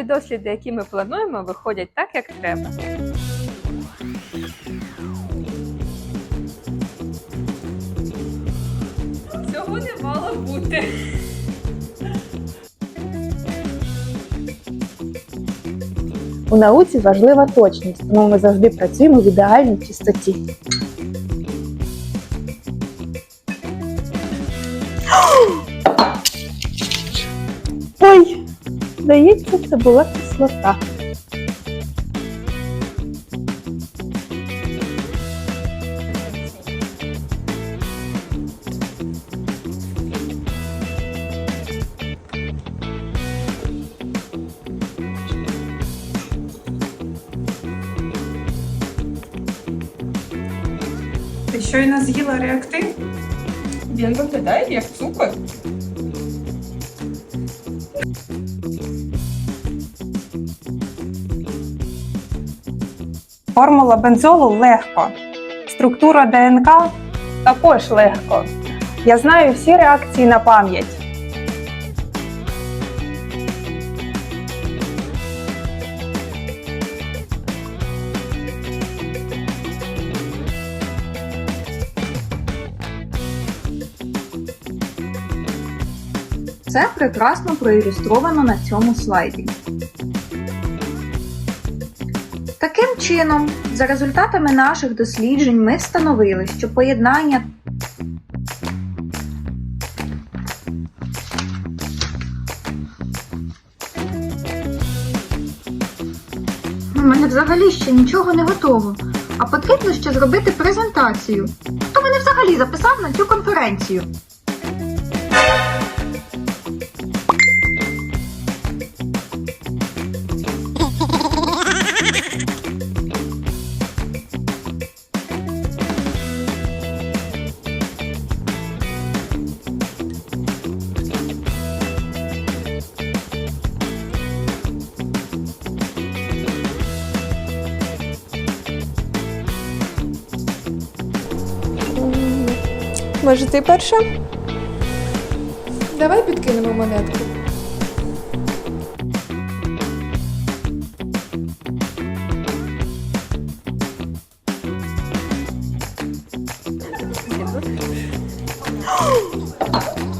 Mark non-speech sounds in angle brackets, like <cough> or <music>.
ті досліди, які ми плануємо, виходять так, як треба. Цього не мало бути. У науці важлива точність, тому ми завжди працюємо в ідеальній чистоті. Здається, це була кислота. Щойно з'їла реактив? Він виглядає як цукор. Формула бензолу легко. Структура ДНК також легко. Я знаю всі реакції на пам'ять. Це прекрасно проілюстровано на цьому слайді. Чином, за результатами наших досліджень, ми встановили, що поєднання У мене взагалі ще нічого не готово. А потрібно ще зробити презентацію. Хто мене взагалі записав на цю конференцію? Може, ти перша? Давай підкинемо монетку. <gasps> <gasps>